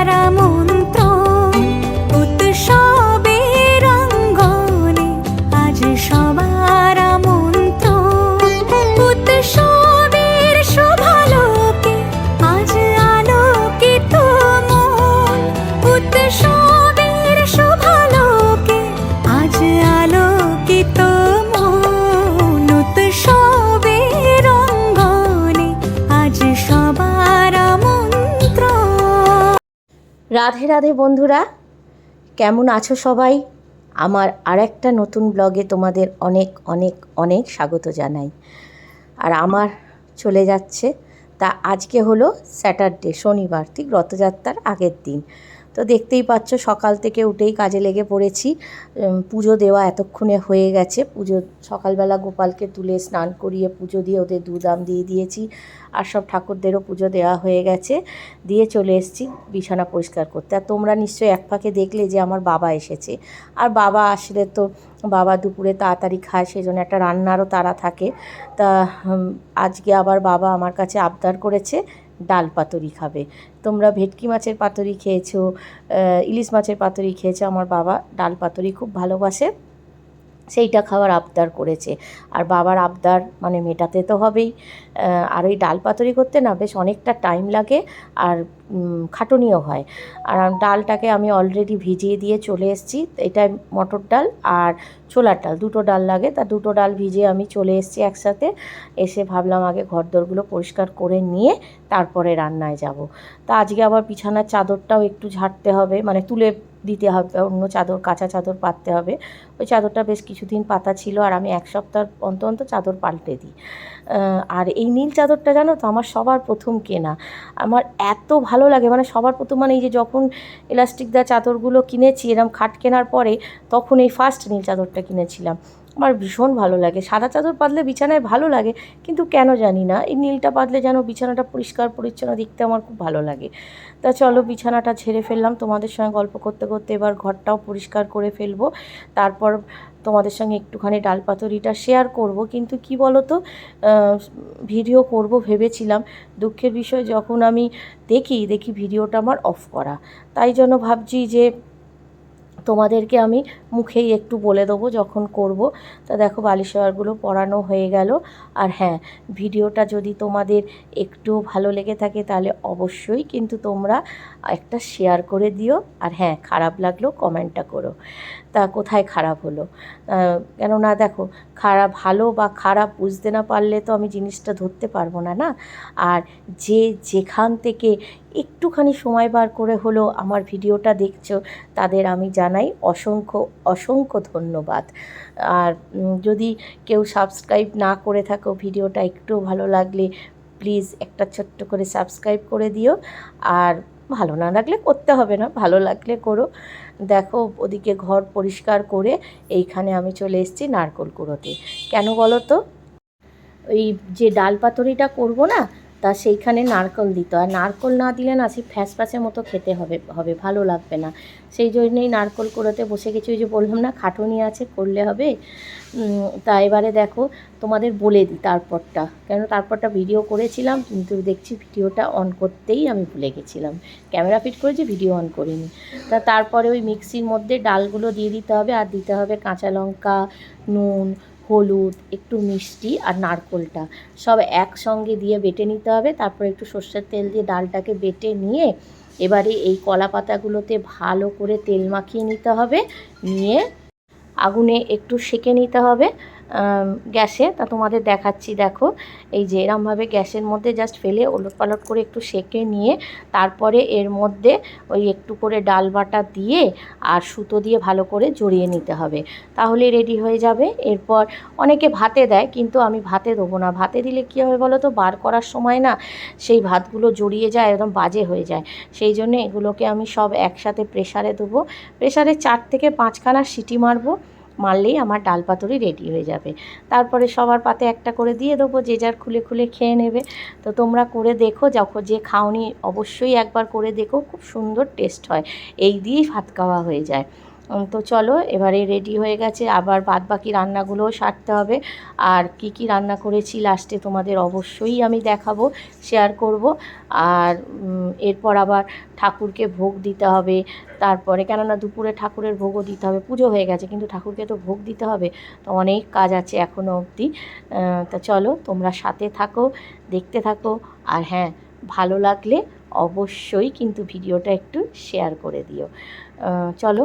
பரமோ রাধে রাধে বন্ধুরা, কেমন আছো সবাই? আমার আর একটা নতুন ব্লগে তোমাদের অনেক অনেক অনেক স্বাগত জানাই। আর আমার চলে যাচ্ছে, তা আজকে হলো স্যাটারডে শনিবার, ঠিক রথযাত্রার আগের দিন। তো দেখতেই পাচ্ছ, সকাল থেকে উঠেই কাজে লেগে পড়েছি। পুজো দেওয়া এতক্ষণে হয়ে গেছে। পুজো, সকালবেলা গোপালকে তুলে স্নান করিয়ে পুজো দিয়ে ওদের দুধাম দিয়ে দিয়েছি আর সব ঠাকুরদেরও পুজো দেওয়া হয়ে গেছে। দিয়ে চলে এসেছি বিছানা পরিষ্কার করতে। আর তোমরা নিশ্চয়ই এক ফাঁকে দেখলে যে আমার বাবা এসেছে। আর বাবা আসলে তো বাবা দুপুরে তাড়াতাড়ি খায় সেই জন্য একটা রান্নারও তারা থাকে। তা আজকে আবার বাবা আমার কাছে আবদার করেছে ডাল পাতুরি খাবে। তোমরা ভেটকি মাছের পাতুরি খেয়েছো ইলিশ মাছের পাতুরি খেয়েছো। আমার বাবা ডাল পাতুরি খুব ভালোবাসে। সেইটা খাওয়ার আবদার করেছে। আর বাবার আবদার মানে মেটাতে তো হবেই। আর ওই ডাল পাতুরি করতে না বেশ অনেকটা টাইম লাগে আর খাটুনিও হয়। আর ডালটাকে আমি অলরেডি ভিজিয়ে দিয়ে চলে এসেছি। এটা মটর ডাল আর ছোলার ডাল, দুটো ডাল লাগে। তা দুটো ডাল ভিজিয়ে আমি চলে এসেছি একসাথে। এসে ভাবলাম আগে ঘরদোরগুলো পরিষ্কার করে নিয়ে তারপরে রান্নায় যাব। তা আজকে আবার বিছানার চাদরটাও একটু ঝাড়তে হবে। মানে তুলে দিতে হবে, অন্য চাদর, কাঁচা চাদর পাততে হবে। ওই চাদরটা বেশ কিছুদিন পাতা ছিল আর আমি এক সপ্তাহ অন্ত অন্ত চাদর পাল্টে দিই। আর এই নীল চাদরটা জানো তো আমার সবার প্রথম কেনা। আমার এত ভালো লাগে মানে সবার প্রথম মানে এই যে যখন ইলাস্টিক দেওয়া চাদরগুলো কিনেছি এরম খাট কেনার পরে, তখন এই ফার্স্ট নীল চাদরটা কিনেছিলাম। আমার ভীষণ ভালো লাগে। সাদা চাদর পাতলে বিছানায় ভালো লাগে, কিন্তু কেন জানি না, এই নীলটা পাতলে যেন বিছানাটা পরিষ্কার, পরিচ্ছন্ন দেখতে আমার খুব ভালো লাগে। তা চলো বিছানাটা ছেড়ে ফেললাম, তোমাদের সঙ্গে গল্প করতে করতে এবার ঘরটাও পরিষ্কার করে ফেলব। তারপর তোমাদের সঙ্গে একটুখানি ডাল পাতুরিটা শেয়ার করব, কিন্তু কি বলো তো ভিডিও করব ভেবেছিলাম, দুঃখের বিষয় যখন আমি দেখি দেখি ভিডিওটা আমার অফ করা। তাই জন্য ভাবছি যে তোমাদেরকে আমি মুখেই একটু বলে দেবো যখন করব। তা দেখো বালিশোয়ারগুলো পরানো হয়ে গেল। আর হ্যাঁ ভিডিওটা যদি তোমাদের একটু ভালো লেগে থাকে তাহলে অবশ্যই কিন্তু তোমরা একটা শেয়ার করে দিও। আর হ্যাঁ খারাপ লাগলেও কমেন্টটা করো। তা কোথায় খারাপ হলো? কেননা দেখো খারাপ, ভালো বা খারাপ বুঝতে না পারলে তো আমি জিনিসটা ধরতে পারব না না? আর যে যেখান থেকে একটুখানি সময় বার করে হলো আমার ভিডিওটা দেখছ, তাদের আমি জানাই অসংখ্য অসংখ্য ধন্যবাদ। আর যদি কেউ সাবস্ক্রাইব না করে থাকো ভিডিওটা একটু ভালো লাগলে প্লিজ একটা ছোট্ট করে সাবস্ক্রাইব করে দিও। আর ভালো না লাগলে করতে হবে না, ভালো লাগলে করো। দেখো ওদিকে ঘর পরিষ্কার করে এইখানে আমি চলে এসেছি নারকোল কুড়োতে। কেন বলো তো? ওই যে ডাল পাতুরিটা করব না তা সেইখানে নারকল দিত। আর নারকল না দিলে না সেই ফ্যাস ফ্যাসের মতো খেতে হবে হবে, ভালো লাগবে না। সেই জন্যই নারকল কুড়োতে বসে গেছি, ওই যে বললাম না, খাটুনি আছে, করলে হবে। তা এবারে দেখো, তোমাদের বলে দিই তারপরটা। কেন তারপরটা ভিডিও করেছিলাম, কিন্তু দেখছি ভিডিওটা অন করতেই আমি ভুলে গেছিলাম। ক্যামেরা ফিট করেছি ভিডিও অন করিনি। তা তারপরে ওই মিক্সির মধ্যে ডালগুলো দিয়ে দিতে হবে, আর দিতে হবে কাঁচা লঙ্কা, নুন হলুদ, একটু মিষ্টি আর নারকোলটা। সব একসঙ্গে দিয়ে বেটে নিতে হবে, তারপর একটু সর্ষের তেল দিয়ে ডালটাকে বেটে নিয়ে এবারে এই কলা পাতাগুলোতে ভালো করে তেল মাখিয়ে নিতে হবে, নিয়ে আগুনে একটু সেঁকে নিতে হবে। গ্যাসে। তা তোমাদের দেখাচ্ছি, দেখো। এই যে এরমভাবে গ্যাসের মধ্যে জাস্ট ফেলে ওলট পালট করে একটু সেঁকে নিয়ে তারপরে এর মধ্যে ওই একটু করে ডাল বাটা দিয়ে আর সুতো দিয়ে ভালো করে জড়িয়ে নিতে হবে। তাহলে রেডি হয়ে যাবে। এরপর অনেকে ভাতে দেয়, কিন্তু আমি ভাতে দেবো না। ভাতে দিলে কী হবে বলো তো? বার করার সময় না সেই ভাতগুলো জড়িয়ে যায়, একদম বাজে হয়ে যায়। সেই জন্য এগুলোকে আমি সব একসাথে প্রেশারে দেবো। প্রেশারে চার থেকে পাঁচখানা সিটি মারবো। মারলেই আমার ডাল পাতুরি রেডি হয়ে যাবে। তারপরে সবার পাতে একটা করে দিয়ে দেবো, যে যার খুলে খুলে খেয়ে নেবে। তো তোমরা করে দেখো যখন যে খাওনি অবশ্যই একবার করে দেখো, খুব সুন্দর টেস্ট হয়। এই দিয়েই ভাত খাওয়া হয়ে যায়। তো চলো, এবারে রেডি হয়ে গেছে। আবার বাদ বাকি রান্নাগুলোও সারতে হবে। আর কি কি রান্না করেছি লাস্টে তোমাদের অবশ্যই আমি দেখাবো শেয়ার করব। আর এরপর আবার ঠাকুরকে ভোগ দিতে হবে। তারপরে কেননা দুপুরে ঠাকুরের ভোগও দিতে হবে। পুজো হয়ে গেছে, কিন্তু ঠাকুরকে তো ভোগ দিতে হবে। তো অনেক কাজ আছে এখনও অবধি। তা চলো, তোমরা সাথে থাকো, দেখতে থাকো। আর হ্যাঁ ভালো লাগলে অবশ্যই কিন্তু ভিডিওটা একটু শেয়ার করে দিও। চলো।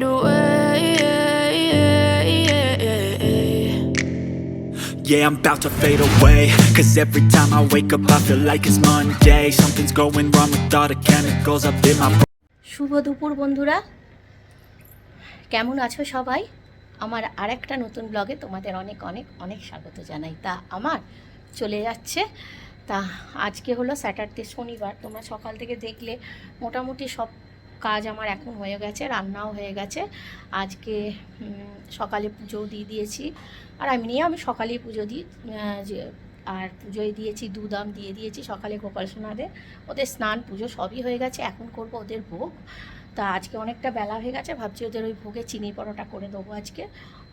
Fade away. Yeah, I'm about to fade away Cause every time I wake up I feel like it's Monday Something's going wrong with all the chemicals up in my শুভ দুপুর বন্ধুরা কেমন আছো সবাই আমার আরেকটা নতুন ব্লগে তোমাদের অনেক অনেক অনেক স্বাগত জানাই তা আমার চলে যাচ্ছে তা আজকে হলো স্যাটারডে শনিবার তোমরা সকাল থেকে দেখলে মোটামুটি সব কাজ আমার এখন হয়ে গেছে, রান্নাও হয়ে গেছে। আজকে সকালে পুজো দিয়ে দিয়েছি। আর আমি নিয়ে আমি সকালেই পুজো দিই আর পুজোয় দিয়েছি দুদাম দিয়ে দিয়েছি সকালে গোপাল সোনাদের। ওদের স্নান পুজো সবই হয়ে গেছে, এখন করব ওদের ভোগ। তা আজকে অনেকটা বেলা হয়ে গেছে, ভাবছি ওদের ওই ভোগে চিনি পরোটা করে দেবো আজকে।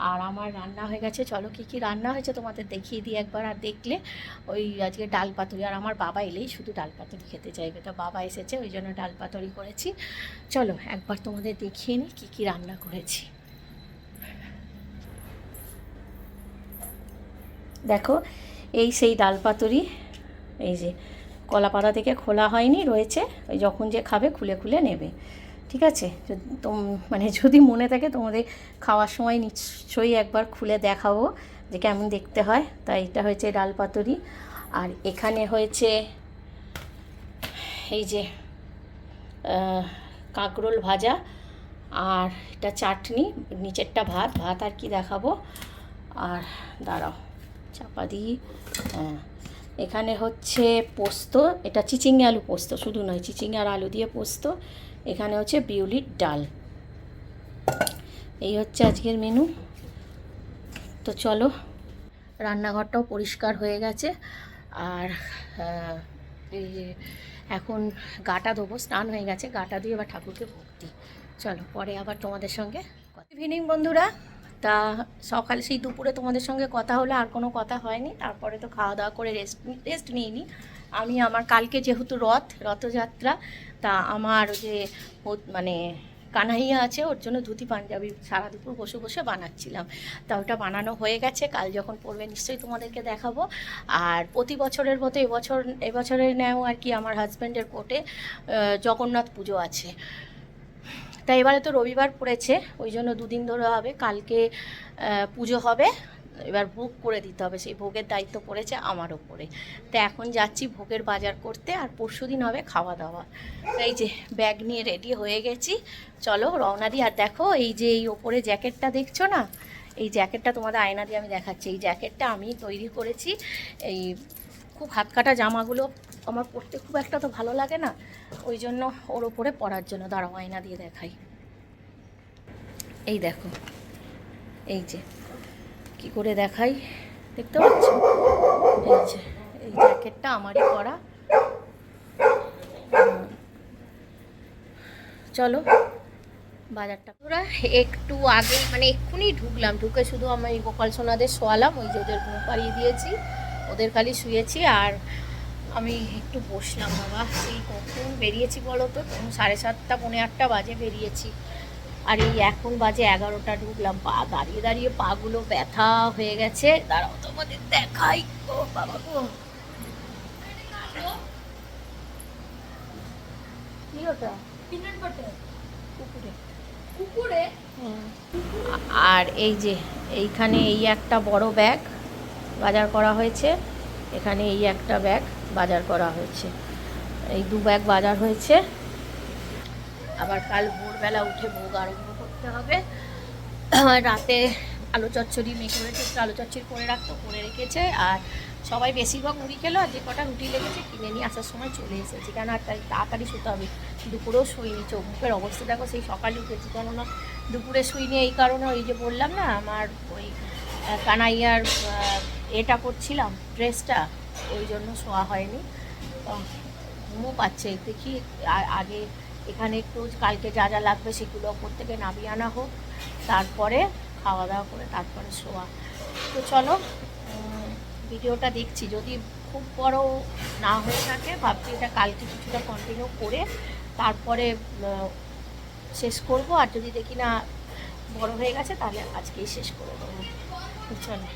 আর আমার রান্না হয়ে গেছে, চলো কী কী রান্না হয়েছে তোমাদের দেখিয়ে দিই একবার। আর দেখলে ওই আজকে ডাল পাতুরি, আর আমার বাবা এলেই শুধু ডাল পাতুরি খেতে চাইবে। তো বাবা এসেছে, ওই জন্য ডাল পাতুরি করেছি। চলো একবার তোমাদের দেখিয়ে নিই কী কী রান্না করেছি। দেখো, এই সেই ডাল পাতুরি, এই যে কলাপাতা থেকে খোলা হয়নি, রয়েছে। ওই যখন যে খাবে, খুলে খুলে নেবে। ঠিক আছে? মানে যদি মনে থাকে তোমাদের খাওয়ার সময় নিশ্চয়ই একবার খুলে দেখাবো যে কেমন দেখতে হয়। তাই এটা হয়েছে ডাল পাতুরি। আর এখানে হয়েছে এই যে কাঁকরোল ভাজা আর এটা চাটনি, নিচেরটা ভাত। ভাত আর কি দেখাবো? আর দাঁড়াও, চাপা দিই। হ্যাঁ এখানে হচ্ছে পোস্ত, এটা চিচিঙ্গে আলু পোস্ত, শুধু নয় চিচিঙ্গে আর আলু দিয়ে পোস্ত। এখানে হচ্ছে বিউলির ডাল। এই হচ্ছে আজকের মেনু। তো চলো, রান্নাঘরটাও পরিষ্কার হয়ে গেছে। আর এই এখন গাটা ধোবো, স্নান হয়ে গেছে, গাটা দিয়ে এবার ঠাকুরকে দিই। চলো, পরে আবার তোমাদের সঙ্গে ইভিনিং বন্ধুরা। তা সকালে সেই দুপুরে তোমাদের সঙ্গে কথা হলো, আর কোনো কথা হয়নি। তারপরে তো খাওয়া দাওয়া করে রেস্ট রেস্ট নিইনি। আমি আমার কালকে যেহেতু রথ, রথযাত্রা, তা আমার যে মানে কানাইয়া আছে, ওর জন্য ধুতি পাঞ্জাবি সারা দুপুর বসে বসে বানাচ্ছিলাম। তা ওটা বানানো হয়ে গেছে, কাল যখন পড়বে নিশ্চয়ই তোমাদেরকে দেখাবো। আর প্রতি বছরের মতো এবছর এবছরের ন্যায় আর কি আমার হাজব্যান্ডের কোর্টে জগন্নাথ পুজো আছে। তাই এবারে তো রবিবার পড়েছে, ওই জন্য দুদিন ধরে হবে, কালকে পুজো হবে, এবার ভোগ করে দিতে হবে, সেই ভোগের দায়িত্ব পড়েছে আমার ওপরে। তা এখন যাচ্ছি ভোগের বাজার করতে, আর পরশু দিন হবে খাওয়া দাওয়া। এই যে ব্যাগ নিয়ে রেডি হয়ে গেছি, চলো রওনা দিই। আর দেখো, এই যে এই ওপরে জ্যাকেটটা দেখছ না? এই জ্যাকেটটা তোমাদের আয়না দিয়ে আমি দেখাচ্ছি। এই জ্যাকেটটা আমি তৈরি করেছি, এই খুব হাত কাটা জামাগুলো আমার পরতে খুব একটা তো ভালো লাগে না ওই জন্য ওর ওপরে পরার জন্য দাঁড়াও, আয়না দিয়ে দেখাই। এই দেখো, এই যে, কি করে দেখাই? দেখতে পাচ্ছ? এই যে, এই জ্যাকেটটা আমারই করা চলো, বাজারটা। ওরা একটু আগে মানে এক্ষুনি ঢুকলাম, ঢুকে শুধু আমি গোপাল সোনাদের শোয়ালাম, ওই যে ওদের ঘুম পাড়িয়ে দিয়েছি, ওদের খালি শুয়েছি, আর আমি একটু বসলাম বাবা। সেই কখন বেরিয়েছি বলো তো? সাড়ে সাতটা পৌনে আটটা বাজে বেরিয়েছি। আর এই এখন বাজে এগারোটা ঢুকলাম পা দাঁড়িয়ে দাঁড়িয়ে পাগুলো ব্যথা হয়ে গেছে। দাঁড়াও তোমাদের দেখাই। ও বাবা গো। আর এই যে এইখানে এই একটা বড় ব্যাগ বাজার করা হয়েছে। এখানে এই একটা ব্যাগ। বাজার করা হয়েছে। এই দু ব্যাগ বাজার হয়েছে। আবার কাল ভোরবেলা উঠে ভোগ আরম্ভ করতে হবে। রাতে আলু চচ্চড়ি মেখে রেখে একটু আলু চচ্চড়ি করে রাখতো, করে রেখেছে। আর সবাই বেশিরভাগ মুড়ি খেলো, আর যে কটা রুটি লেগেছে কিনে নিয়ে আসার সময় চলে এসেছি। কেন আর তাড়াতাড়ি শুতে হবে, দুপুরেও শুইনি। চোখ মুখের অবস্থা দেখো, সেই সকালে উঠেছি। কেননা দুপুরে শুইনি এই কারণে, ওই যে বললাম না, আমার ওই কানাইয়ার এটা করছিলাম ড্রেসটা ওই জন্য শোয়া হয়নি। ঘুমও পাচ্ছে, দেখি আগে এখানে একটু কালকে যা যা লাগবে সেগুলো ওপর থেকে নামিয়ে আনা হোক, তারপরে খাওয়া দাওয়া করে তারপরে শোয়া। তো চলো ভিডিওটা দেখছি। যদি খুব বড় না হয়ে থাকে, ভাবছি এটা কালকে কিছুটা কন্টিনিউ করে তারপরে শেষ করব। আর যদি দেখি না বড় হয়ে গেছে, তাহলে আজকেই শেষ করে দেবো। চলো।